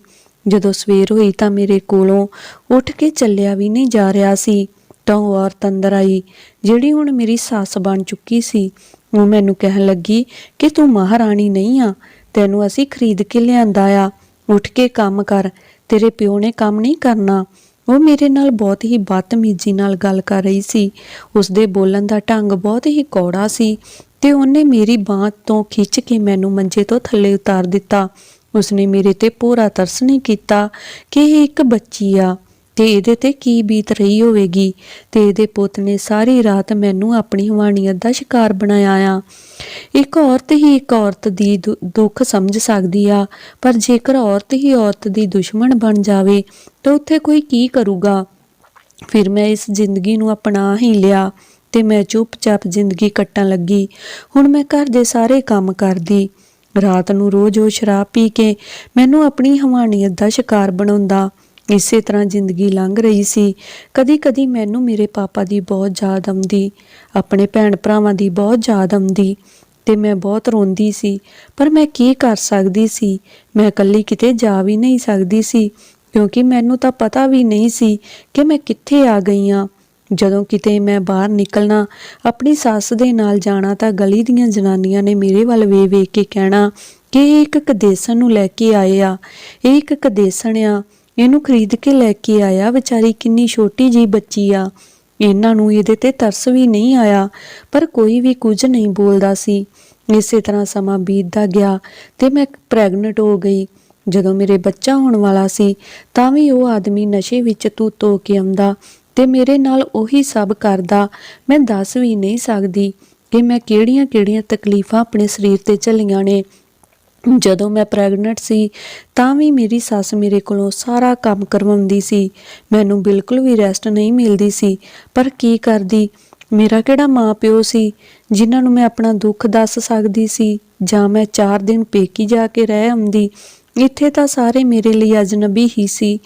ਜਦੋਂ ਸਵੇਰ ਹੋਈ ਤਾਂ ਮੇਰੇ ਕੋਲੋਂ ਉੱਠ ਕੇ ਚੱਲਿਆ ਵੀ ਨਹੀਂ ਜਾ ਰਿਹਾ ਸੀ, ਤਾਂ ਉਹ ਔਰਤ ਅੰਦਰ ਆਈ, ਜਿਹੜੀ ਹੁਣ ਮੇਰੀ ਸੱਸ ਬਣ ਚੁੱਕੀ ਸੀ। ਉਹ ਮੈਨੂੰ ਕਹਿਣ ਲੱਗੀ ਕਿ ਤੂੰ ਮਹਾਰਾਣੀ ਨਹੀਂ ਆ, ਤੈਨੂੰ ਅਸੀਂ ਖਰੀਦ ਕੇ ਲਿਆਂਦਾ ਆ। ਉੱਠ ਕੇ ਕੰਮ ਕਰ, ਤੇਰੇ ਪਿਓ ਨੇ ਕੰਮ ਨਹੀਂ ਕਰਨਾ। ਉਹ ਮੇਰੇ ਨਾਲ ਬਹੁਤ ਹੀ ਬਦਤਮੀਜ਼ੀ ਨਾਲ ਗੱਲ ਕਰ ਰਹੀ ਸੀ। ਉਸਦੇ ਬੋਲਣ ਦਾ ਢੰਗ ਬਹੁਤ ਹੀ ਕੌੜਾ ਸੀ। ਤੇ ਉਹਨੇ ਮੇਰੀ ਬਾਂਹ ਤੋਂ ਖਿੱਚ ਕੇ ਮੈਨੂੰ ਮੰਜੇ ਤੋਂ ਥੱਲੇ ਉਤਾਰ ਦਿੱਤਾ। ਉਸਨੇ ਮੇਰੇ ਤੇ ਪੂਰਾ ਤਰਸ ਨਹੀਂ ਕੀਤਾ ਕਿ ਇਹ ਇੱਕ ਬੱਚੀ ਆ ਤੇ ਇਹਦੇ ਤੇ ਕੀ ਬੀਤ ਰਹੀ ਹੋਵੇਗੀ। ਤੇ ਇਹਦੇ ਪੁੱਤ ਨੇ ਸਾਰੀ ਰਾਤ ਮੈਨੂੰ ਆਪਣੀ ਹਵਾਨੀਅਤ ਦਾ ਸ਼ਿਕਾਰ ਬਣਾਇਆ ਆ। ਇੱਕ ਔਰਤ ਹੀ ਇੱਕ ਔਰਤ ਦੀ ਦੁ- ਦੁੱਖ ਸਮਝ ਸਕਦੀ ਆ, ਪਰ ਜੇਕਰ ਔਰਤ ਹੀ ਔਰਤ ਦੀ ਦੁਸ਼ਮਣ ਬਣ ਜਾਵੇ, ਤਾਂ ਉੱਥੇ ਕੋਈ ਕੀ ਕਰੂਗਾ? ਫਿਰ ਮੈਂ ਇਸ ਜ਼ਿੰਦਗੀ ਨੂੰ ਅਪਣਾ ਹੀ ਲਿਆ। ਤੇ ਮੈਂ ਚੁੱਪਚਾਪ ਜ਼ਿੰਦਗੀ ਕੱਟਣ ਲੱਗੀ। ਹੁਣ ਮੈਂ ਘਰ ਦੇ ਸਾਰੇ ਕੰਮ ਕਰਦੀ। ਰਾਤ ਨੂੰ ਰੋਜ਼ ਉਹ ਸ਼ਰਾਬ ਪੀ ਕੇ ਮੈਨੂੰ ਆਪਣੀ ਹਵਾਨੀਅਤ ਦਾ ਸ਼ਿਕਾਰ ਬਣਾਉਂਦਾ। ਇਸੇ ਤਰ੍ਹਾਂ ਜ਼ਿੰਦਗੀ ਲੰਘ ਰਹੀ ਸੀ। ਕਦੀ-ਕਦੀ ਮੈਨੂੰ ਮੇਰੇ ਪਾਪਾ ਦੀ ਬਹੁਤ ਯਾਦ ਆਉਂਦੀ। ਆਪਣੇ ਭੈਣ ਭਰਾਵਾਂ ਦੀ ਬਹੁਤ ਯਾਦ ਆਉਂਦੀ। ਤੇ ਮੈਂ ਬਹੁਤ ਰੋਂਦੀ ਸੀ। ਪਰ ਮੈਂ ਕੀ ਕਰ ਸਕਦੀ ਸੀ? ਮੈਂ ਇਕੱਲੀ ਕਿਤੇ ਜਾ ਵੀ ਨਹੀਂ ਸਕਦੀ ਸੀ। ਕਿਉਂਕਿ ਮੈਨੂੰ ਤਾਂ ਪਤਾ ਵੀ ਨਹੀਂ ਸੀ ਕਿ ਮੈਂ ਕਿੱਥੇ ਆ ਗਈ ਹਾਂ ਜਦੋਂ ਕਿਤੇ ਮੈਂ ਬਾਹਰ ਨਿਕਲਣਾ, ਆਪਣੀ ਸੱਸ ਦੇ ਨਾਲ ਜਾਣਾ ਤਾਂ ਗਲੀ ਦੀਆਂ ਜਨਾਨੀਆਂ ਨੇ ਮੇਰੇ ਵੱਲ ਵੇ ਵੇਖ ਕੇ ਕਹਿਣਾ ਕਿ ਇਹ ਇੱਕ ਕਦੇਸਣ ਨੂੰ ਲੈ ਕੇ ਆਏ ਆ। ਇਹ ਇੱਕ ਕਦੇਸਣ ਆ। ਇਹਨੂੰ ਖਰੀਦ ਕੇ ਲੈ ਕੇ ਆਇਆ ਵਿਚਾਰੀ ਕਿੰਨੀ ਛੋਟੀ ਜੀ ਬੱਚੀ ਆ। ਇਹਨਾਂ ਨੂੰ ਇਹਦੇ ਤੇ ਤਰਸ ਵੀ ਨਹੀਂ ਆਇਆ, ਪਰ ਕੋਈ ਵੀ ਕੁਝ ਨਹੀਂ ਬੋਲਦਾ ਸੀ। ਇਸੇ ਤਰ੍ਹਾਂ ਸਮਾਂ ਬੀਤਦਾ ਗਿਆ ਤੇ ਮੈਂ ਪ੍ਰੈਗਨੈਂਟ ਹੋ ਗਈ। ਜਦੋਂ ਮੇਰੇ ਬੱਚਾ ਹੋਣ ਵਾਲਾ ਸੀ, ਤਾਂ ਵੀ ਉਹ ਆਦਮੀ ਨਸ਼ੇ ਵਿੱਚ ਤੂ ਤੋ ਕੇ ਆਉਂਦਾ। ਤੇ ਮੇਰੇ ਨਾਲ ਉਹੀ ਸਭ ਕਰਦਾ, ਮੈਂ ਦੱਸ ਵੀ ਨਹੀਂ ਸਕਦੀ ਕਿ ਮੈਂ ਕਿਹੜੀਆਂ-ਕਿਹੜੀਆਂ ਤਕਲੀਫਾਂ ਆਪਣੇ ਸਰੀਰ ਤੇ ਝੱਲੀਆਂ ਨੇ। ਜਦੋਂ ਮੈਂ ਪ੍ਰੈਗਨੈਂਟ ਸੀ, ਤਾਂ ਵੀ ਮੇਰੀ ਸੱਸ ਮੇਰੇ ਕੋਲੋਂ ਸਾਰਾ ਕੰਮ ਕਰਵਾਉਂਦੀ ਸੀ। ਮੈਨੂੰ ਬਿਲਕੁਲ ਵੀ ਰੈਸਟ ਨਹੀਂ ਮਿਲਦੀ ਸੀ। ਪਰ ਕੀ ਕਰਦੀ? ਮੇਰਾ ਕਿਹੜਾ ਮਾਂ ਪਿਓ ਸੀ, ਜਿਨ੍ਹਾਂ ਨੂੰ ਮੈਂ ਆਪਣਾ ਦੁੱਖ ਦੱਸ ਸਕਦੀ ਸੀ? ਜਾਂ ਮੈਂ 4 ਦਿਨ ਪੇਕੀ ਜਾ ਕੇ ਰਹਿ ਆਉਂਦੀ? ਇੱਥੇ ਤਾਂ ਸਾਰੇ ਮੇਰੇ ਲਈ ਅਜਨਬੀ ਹੀ ਸੀ।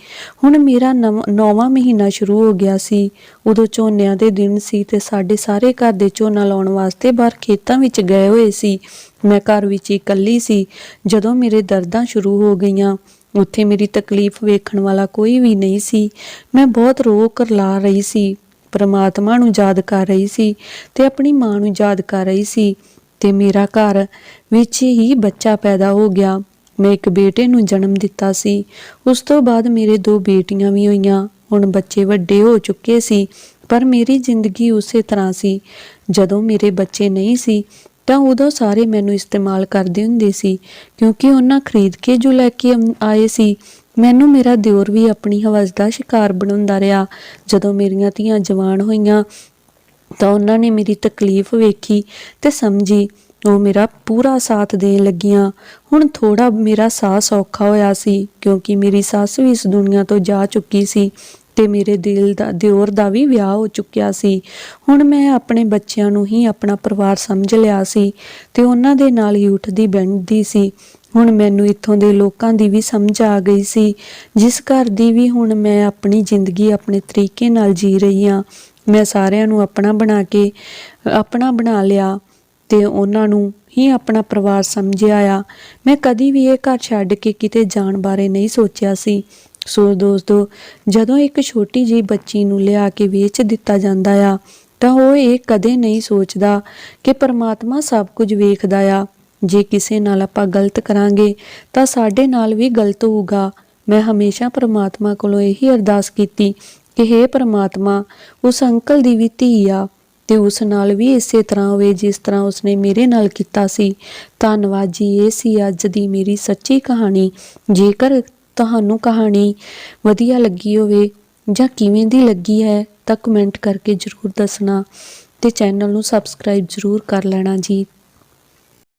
ਹੁਣ ਮੇਰਾ ਨਵ- ਨੌਵਾਂ ਮਹੀਨਾ ਸ਼ੁਰੂ ਹੋ ਗਿਆ ਸੀ। ਉਦੋਂ ਝੋਨਿਆਂ ਦੇ ਦਿਨ ਸੀ ਤੇ ਸਾਡੇ ਸਾਰੇ ਘਰ ਦੇ ਝੋਨਾ ਲਾਉਣ ਵਾਸਤੇ ਬਾਹਰ ਖੇਤਾਂ ਵਿੱਚ ਗਏ ਹੋਏ ਸੀ। ਮੈਂ ਘਰ ਵਿੱਚ ਇਕੱਲੀ ਸੀ। ਜਦੋਂ ਮੇਰੇ ਦਰਦਾਂ ਸ਼ੁਰੂ ਹੋ ਗਈਆਂ, ਉੱਥੇ ਮੇਰੀ ਤਕਲੀਫ ਵੇਖਣ ਵਾਲਾ ਕੋਈ ਵੀ ਨਹੀਂ ਸੀ। ਮੈਂ ਬਹੁਤ ਰੋ ਕਰਲਾ ਰਹੀ ਸੀ। ਪਰਮਾਤਮਾ ਨੂੰ ਯਾਦ ਕਰ ਰਹੀ ਸੀ ਤੇ ਆਪਣੀ ਮਾਂ ਨੂੰ ਯਾਦ ਕਰ ਰਹੀ ਸੀ ਤੇ ਮੇਰਾ ਘਰ ਵਿੱਚ ਹੀ ਬੱਚਾ ਪੈਦਾ ਹੋ ਗਿਆ। ਮੈਂ ਇੱਕ ਬੇਟੇ ਨੂੰ ਜਨਮ ਦਿੱਤਾ ਸੀ। ਉਸ ਤੋਂ ਬਾਅਦ ਮੇਰੇ ਦੋ ਬੇਟੀਆਂ ਵੀ ਹੋਈਆਂ। ਹੁਣ ਬੱਚੇ ਵੱਡੇ ਹੋ ਚੁੱਕੇ ਸੀ, ਪਰ ਮੇਰੀ ਜ਼ਿੰਦਗੀ ਉਸੇ ਤਰ੍ਹਾਂ ਸੀ। ਜਦੋਂ ਮੇਰੇ ਬੱਚੇ ਨਹੀਂ ਸੀ, ਤਾਂ ਉਦੋਂ ਸਾਰੇ ਮੈਨੂੰ ਇਸਤੇਮਾਲ ਕਰਦੇ ਹੁੰਦੇ ਸੀ, ਕਿਉਂਕਿ ਉਹਨਾਂ ਖਰੀਦ ਕੇ ਜੋ ਲੈ ਕੇ ਆਏ ਸੀ, ਮੈਨੂੰ ਮੇਰਾ ਦਿਓਰ ਵੀ ਆਪਣੀ ਹਵਸ ਦਾ ਸ਼ਿਕਾਰ ਬਣਾਉਂਦਾ ਰਿਹਾ। ਜਦੋਂ ਮੇਰੀਆਂ ਧੀਆਂ ਜਵਾਨ ਹੋਈਆਂ, ਤਾਂ ਉਹਨਾਂ ਨੇ ਮੇਰੀ ਤਕਲੀਫ ਵੇਖੀ ਤੇ ਸਮਝੀ ਉਹ ਮੇਰਾ ਪੂਰਾ ਸਾਥ ਦੇਣ ਲੱਗੀਆਂ। ਹੁਣ ਥੋੜਾ ਮੇਰਾ ਸਾਹ ਸੌਖਾ ਹੋਇਆ ਸੀ, ਕਿਉਂਕਿ ਮੇਰੀ ਸੱਸ ਵੀ ਇਸ ਦੁਨੀਆ ਤੋਂ ਜਾ ਚੁੱਕੀ ਸੀ ਤੇ ਮੇਰੇ ਦਿਲ ਦਾ, ਦਿਓਰ ਦਾ ਵੀ ਵਿਆਹ ਹੋ ਚੁੱਕਿਆ ਸੀ। ਹੁਣ ਮੈਂ ਆਪਣੇ ਬੱਚਿਆਂ ਨੂੰ ਹੀ ਆਪਣਾ ਪਰਿਵਾਰ ਸਮਝ ਲਿਆ ਸੀ ਤੇ ਉਹਨਾਂ ਦੇ ਨਾਲ ਹੀ ਉੱਠਦੀ ਬੈਠਦੀ ਸੀ। ਹੁਣ ਮੈਨੂੰ ਇੱਥੋਂ ਦੇ ਲੋਕਾਂ ਦੀ ਵੀ ਸਮਝ ਆ ਗਈ ਸੀ, ਜਿਸ ਘਰ ਦੀ ਵੀ ਹੁਣ ਮੈਂ ਆਪਣੀ ਜ਼ਿੰਦਗੀ ਆਪਣੇ ਤਰੀਕੇ ਨਾਲ ਜੀ ਰਹੀ ਹਾਂ। ਮੈਂ ਸਾਰਿਆਂ ਨੂੰ ਆਪਣਾ ਬਣਾ ਕੇ, ਆਪਣਾ ਬਣਾ ਲਿਆ। ਤੇ ਉਹਨਾਂ ਨੂੰ ਹੀ ਆਪਣਾ ਪਰਿਵਾਰ ਸਮਝਿਆ ਆ। ਮੈਂ ਕਦੀ ਵੀ ਇਹ ਘਰ ਛੱਡ ਕੇ ਕਿਤੇ ਜਾਣ ਬਾਰੇ ਨਹੀਂ ਸੋਚਿਆ ਸੀ। ਸੋ ਦੋਸਤੋ, ਜਦੋਂ ਇੱਕ ਛੋਟੀ ਜਿਹੀ ਬੱਚੀ ਨੂੰ ਲਿਆ ਕੇ ਵੇਚ ਦਿੱਤਾ ਜਾਂਦਾ ਆ, ਤਾਂ ਉਹ ਇਹ ਕਦੇ ਨਹੀਂ ਸੋਚਦਾ ਕਿ ਪਰਮਾਤਮਾ ਸਭ ਕੁਝ ਵੇਖਦਾ ਆ। ਜੇ ਕਿਸੇ ਨਾਲ ਆਪਾਂ ਗਲਤ ਕਰਾਂਗੇ, ਤਾਂ ਸਾਡੇ ਨਾਲ ਵੀ ਗਲਤ ਹੋਊਗਾ। ਮੈਂ ਹਮੇਸ਼ਾ ਪਰਮਾਤਮਾ ਕੋਲੋਂ ਇਹੀ ਅਰਦਾਸ ਕੀਤੀ ਕਿ हे ਪਰਮਾਤਮਾ, ਉਸ ਅੰਕਲ ਦੀ ਵੀ ਧੀ ਆ। ਤੇ ਉਸ ਨਾਲ ਵੀ ਇਸੇ ਤਰ੍ਹਾਂ ਹੋਵੇ, ਜਿਸ ਤਰ੍ਹਾਂ ਉਸਨੇ ਮੇਰੇ ਨਾਲ ਕੀਤਾ ਸੀ। ਧੰਨਵਾਦ ਜੀ, ਇਹ ਸੀ ਅੱਜ ਦੀ ਮੇਰੀ ਸੱਚੀ ਕਹਾਣੀ। ਜੇਕਰ ਤੁਹਾਨੂੰ ਕਹਾਣੀ ਵਧੀਆ ਲੱਗੀ ਹੋਵੇ ਜਾਂ ਕਿਵੇਂ ਦੀ ਲੱਗੀ ਹੈ, ਤਾਂ ਕਮੈਂਟ ਕਰਕੇ ਜਰੂਰ ਦੱਸਣਾ ਤੇ ਚੈਨਲ ਨੂੰ ਸਬਸਕ੍ਰਾਈਬ ਜਰੂਰ ਕਰ ਲੈਣਾ ਜੀ।